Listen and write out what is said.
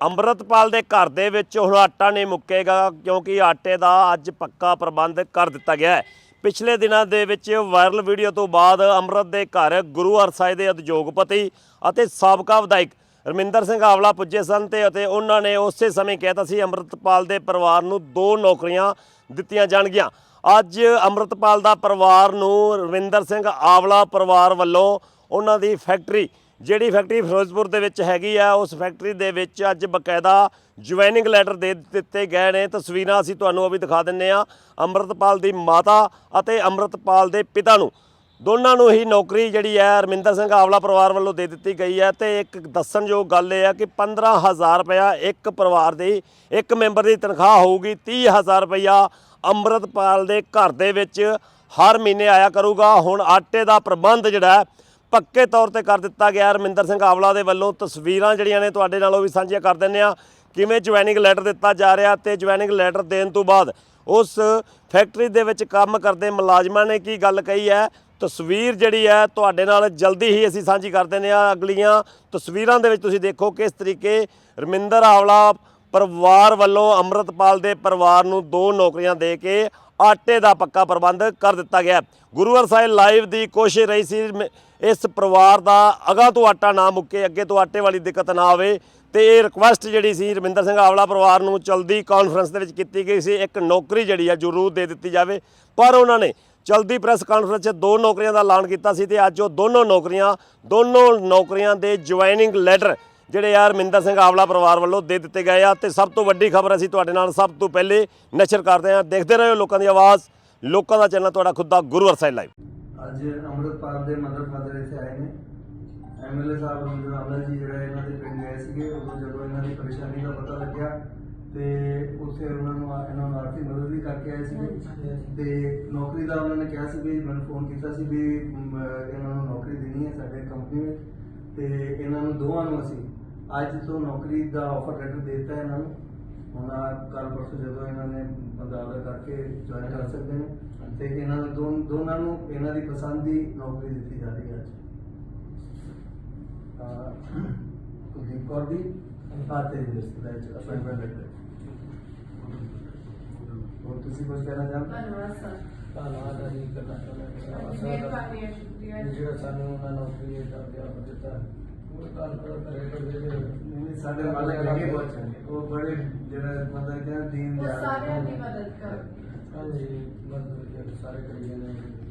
ਅੰਮ੍ਰਿਤਪਾਲ ਦੇ ਘਰ ਦੇ ਵਿੱਚ ਹੁਣ ਆਟਾ ਨਹੀਂ ਮੁੱਕੇਗਾ ਕਿਉਂਕਿ ਆਟੇ ਦਾ ਅੱਜ ਪੱਕਾ ਪ੍ਰਬੰਧ ਕਰ ਦਿੱਤਾ ਗਿਆ ਹੈ। ਪਿਛਲੇ ਦਿਨਾਂ ਦੇ ਵਿੱਚ ਵਾਇਰਲ ਵੀਡੀਓ ਤੋਂ ਬਾਅਦ ਅੰਮ੍ਰਿਤ ਦੇ ਘਰ ਗੁਰੂ ਸਾਹਿਬ ਦੇ ਉਦਯੋਗਪਤੀ ਅਤੇ ਸਾਬਕਾ ਵਿਧਾਇਕ ਰਮਿੰਦਰ ਸਿੰਘ ਆਵਲਾ ਪੁੱਜੇ ਸਨ ਤੇ ਅਤੇ ਉਹਨਾਂ ਨੇ ਉਸੇ ਸਮੇਂ ਕਹਿਤਾ ਸੀ ਅੰਮ੍ਰਿਤਪਾਲ ਦੇ ਪਰਿਵਾਰ ਨੂੰ ਦੋ ਨੌਕਰੀਆਂ ਦਿੱਤੀਆਂ ਜਾਣਗੀਆਂ। ਅੱਜ ਅੰਮ੍ਰਿਤਪਾਲ ਦਾ ਪਰਿਵਾਰ ਨੂੰ ਰਵਿੰਦਰ ਸਿੰਘ ਆਵਲਾ ਪਰਿਵਾਰ ਵੱਲੋਂ ਉਹਨਾਂ ਦੀ ਫੈਕਟਰੀ ਜਿਹੜੀ ਫੈਕਟਰੀ ਫਿਰੋਜ਼ਪੁਰ ਦੇ ਵਿੱਚ ਹੈਗੀ ਆ, ਉਸ ਫੈਕਟਰੀ ਦੇ ਵਿੱਚ ਅੱਜ ਬਕਾਇਦਾ ਜੁਆਇਨਿੰਗ ਲੈਟਰ ਦੇ ਦਿੱਤੇ ਗਏ ਨੇ। ਤਸਵੀਰਾਂ ਅਸੀਂ ਤੁਹਾਨੂੰ ਉਹ ਵੀ ਦਿਖਾ ਦਿੰਨੇ ਆ। ਅੰਮ੍ਰਿਤਪਾਲ ਦੀ ਮਾਤਾ ਅਤੇ ਅੰਮ੍ਰਿਤਪਾਲ ਦੇ ਪਿਤਾ ਨੂੰ। ਦੋਨਾਂ ਨੂੰ ਹੀ ਨੌਕਰੀ ਜਿਹੜੀ ਹੈ ਰਮਿੰਦਰ ਸਿੰਘ ਆਵਲਾ ਪਰਿਵਾਰ ਵੱਲੋਂ ਦੇ ਦਿੱਤੀ ਗਈ ਹੈ ਤੇ ਇੱਕ ਦੱਸਣਯੋਗ ਗੱਲ ਇਹ ਹੈ ਕਿ 15000 ਰੁਪਇਆ ਇੱਕ ਪਰਿਵਾਰ ਦੀ ਇੱਕ ਮੈਂਬਰ ਦੀ ਤਨਖਾਹ ਹੋਊਗੀ। 30000 ਰੁਪਇਆ ਅੰਮ੍ਰਿਤਪਾਲ ਦੇ ਘਰ ਦੇ ਵਿੱਚ ਹਰ ਮਹੀਨੇ ਆਇਆ ਕਰੂਗਾ। ਹੁਣ ਆਟੇ ਦਾ ਪ੍ਰਬੰਧ ਜਿਹੜਾ ਪੱਕੇ ਤੌਰ ਤੇ ਕਰ ਦਿੱਤਾ ਗਿਆ। ਰਮਿੰਦਰ ਸਿੰਘ ਆਵਲਾ ਦੇ ਵੱਲੋਂ ਤਸਵੀਰਾਂ ਜਿਹੜੀਆਂ ਨੇ ਤੁਹਾਡੇ ਨਾਲ ਉਹ ਵੀ ਸਾਂਝੀਆਂ ਕਰ ਦਿੰਨੇ ਆ ਕਿਵੇਂ ਜੁਆਇਨਿੰਗ ਲੈਟਰ ਦਿੱਤਾ ਜਾ ਰਿਹਾ ਤੇ ਜੁਆਇਨਿੰਗ ਲੈਟਰ ਦੇਣ ਤੋਂ ਬਾਅਦ ਉਸ ਫੈਕਟਰੀ ਦੇ ਵਿੱਚ ਕੰਮ ਕਰਦੇ ਮੁਲਾਜ਼ਮਾਂ ਨੇ ਕੀ ਗੱਲ ਕਹੀ ਹੈ? ਤਸਵੀਰ ਜਿਹੜੀ ਹੈ ਤੁਹਾਡੇ ਨਾਲ ਜਲਦੀ ਹੀ ਅਸੀਂ ਸਾਂਝੀ ਕਰ ਦਿੰਨੇ ਆ ਅਗਲੀਆਂ ਤਸਵੀਰਾਂ ਦੇ ਵਿੱਚ। ਤੁਸੀਂ ਦੇਖੋ ਕਿਸ ਤਰੀਕੇ ਰਮਿੰਦਰ ਆਵਲਾ ਪਰਿਵਾਰ ਵੱਲੋਂ ਅੰਮ੍ਰਿਤਪਾਲ ਦੇ ਪਰਿਵਾਰ ਨੂੰ ਦੋ ਨੌਕਰੀਆਂ ਦੇ ਕੇ ਆਟੇ ਦਾ ਪੱਕਾ ਪ੍ਰਬੰਧ ਕਰ ਦਿੱਤਾ ਗਿਆ। ਹੈ। ਗੁਰੂ ਸਾਹਿਬ ਲਾਈਵ ਦੀ ਕੋਸ਼ਿਸ਼ ਰਹੀ ਸੀ, ਮ- ਇਸ ਪਰਿਵਾਰ ਦਾ ਅਗਾਂ ਤੋਂ ਆਟਾ ਨਾ ਮੁੱਕੇ, ਅੱਗੇ ਤੋਂ ਆਟੇ ਵਾਲੀ ਦਿੱਕਤ ਨਾ ਆਵੇ। ਤੇ ਇਹ ਰਿਕੁਐਸਟ ਜਿਹੜੀ ਸੀ, ਰਵਿੰਦਰ ਸਿੰਘ ਆਵਲਾ ਪਰਿਵਾਰ ਨੂੰ ਚਲਦੀ ਕਾਨਫਰੰਸ ਦੇ ਵਿੱਚ ਕੀਤੀ ਗਈ ਸੀ। ਇੱਕ ਨੌਕਰੀ ਜਿਹੜੀ ਆ, ਜ਼ਰੂਰ ਦੇ ਦਿੱਤੀ ਜਾਵੇ। ਪਰ ਉਹਨਾਂ ਨੇ ਚਲਦੀ ਪ੍ਰੈਸ ਕਾਨਫਰੰਸ 'ਚ ਦੋ ਨੌਕਰੀਆਂ ਦਾ ਐਲਾਨ ਕੀਤਾ ਸੀ ਤੇ ਅੱਜ ਉਹ ਦੋਨੋਂ ਨੌਕਰੀਆਂ ਦੋਨੋਂ ਨੌਕਰੀਆਂ ਦੇ ਜੁਆਇਨਿੰਗ ਲੈਟਰ ਜਿਹੜੇ ਆ ਰਮਿੰਦਰ ਸਿੰਘ ਆਵਲਾ ਪਰਿਵਾਰ ਵੱਲੋਂ ਦੇ ਦਿੱਤੇ ਗਏ ਆ ਤੇ ਸਭ ਤੋਂ ਵੱਡੀ ਖਬਰ ਅਸੀਂ ਤੁਹਾਡੇ ਨਾਲ ਸਭ ਤੋਂ ਪਹਿਲੇ ਨਸ਼ਰ ਕਰਦੇ ਹਾਂ ਦੇਖਦੇ ਰਹੋ ਲੋਕਾਂ ਦੀ ਆਵਾਜ਼। ਲੋਕਾਂ ਦਾ ਚੈਨਲ ਤੁਹਾਡਾ ਖੁਦ ਦਾ ਗੁਰੂ ਅਰਸਾਈ ਲਾਈਵ। ਅੱਜ ਅੰਮ੍ਰਿਤਪਾਲ ਦੇ ਮਦਰ ਫਾਦਰ ਇੱਥੇ ਆਏ ਨੇ। ਐਮਐਲਏ ਸਾਹਿਬ ਨੂੰ ਜੀ ਜਿਹੜਾ ਇਹਨਾਂ ਦੇ ਪਿੰਡ ਗਏ ਸੀਗੇ, ਉਦੋਂ ਜਦੋਂ ਇਹਨਾਂ ਦੀ ਪਰੇਸ਼ਾਨੀ ਦਾ ਪਤਾ ਲੱਗਿਆ ਤੇ ਉੱਥੇ ਉਹਨਾਂ ਨੂੰ ਇਹਨਾਂ ਨੂੰ ਆਰਥਿਕ ਮਦਦ ਵੀ ਕਰਕੇ ਆਏ ਸੀਗੇ। ਤੇ ਨੌਕਰੀ ਦਾ ਉਹਨਾਂ ਨੇ ਕਿਹਾ ਸੀ ਵੀ, ਮੈਨੂੰ ਫੋਨ ਕੀਤਾ ਸੀ ਵੀ ਇਹਨਾਂ ਨੂੰ ਨੌਕਰੀ ਦੇਣੀ ਹੈ ਸਾਡੇ ਕੰਪਨੀ ਵਿੱਚ। ਤੇ ਇਹਨਾਂ ਨੂੰ ਦੋਵਾਂ ਨੂੰ ਅਸੀਂ ਅੱਜ ਤੋਂ ਨੌਕਰੀ ਦਾ ਆਫਰ ਲੈਟਰ ਦੇ ਦਿੱਤਾ ਇਹਨਾਂ ਨੂੰ। ਹੁਣ ਕੱਲ ਪਰਸੋਂ ਜਦੋਂ ਇਹਨਾਂ ਨੇ ਬੰਦਾ ਆਰਡਰ ਕਰਕੇ ਜੁਆਇਨ ਕਰ ਸਕਦੇ ਨੇ। ਤੇ ਇਹਨਾਂ ਨੂੰ ਦੋਨ- ਦੋਨਾਂ ਨੂੰ ਇਹਨਾਂ ਦੀ ਪਸੰਦ ਦੀ ਨੌਕਰੀ ਦਿੱਤੀ ਜਾ ਰਹੀ ਹੈ ਅੱਜ। ਕੁਲਦੀਪ ਕੌਰ ਦੀ ਆਤੇ ਰਿਸ਼ਤੇਦਾਰ ਚ ਅਪਾਇੰਟਮੈਂਟ ਲੈਟਰ ਹੋਰ ਤੁਸੀਂ ਕੁਝ ਕਹਿਣਾ ਚਾਹੁੰਦੇ ਧੰਨਵਾਦ ਸਰ। ਧੰਨਵਾਦ ਜੀ ਕਰਨਾ ਸ਼ੁਕਰੀਆ ਜੀ। ਜਿਹੜਾ ਸਾਨੂੰ ਉਹਨਾਂ ਨੌਕਰੀ ਦਾ ਅਧਿਆਪਕ ਦਿੱਤਾ ਉਹ ਕਰ ਕਰੇ ਕਰ ਦੇ ਨਹੀਂ, ਨਹੀਂ, ਸਾਡੇ ਮਾਲਕ ਹੈਗੇ। ਬਹੁਤ ਚੰਗੇ ਉਹ ਬੜੇ ਜਿਹੜਾ ਮਤਲਬ ਕਿ ਦੀਨ ਉਹ ਸਾਰਿਆਂ ਦੀ ਮਦਦ ਕਰ ਹਾਂਜੀ ਮਦਦ ਸਾਰੇ ਕਰੀ ਜਾਂਦੇ ਨੇ।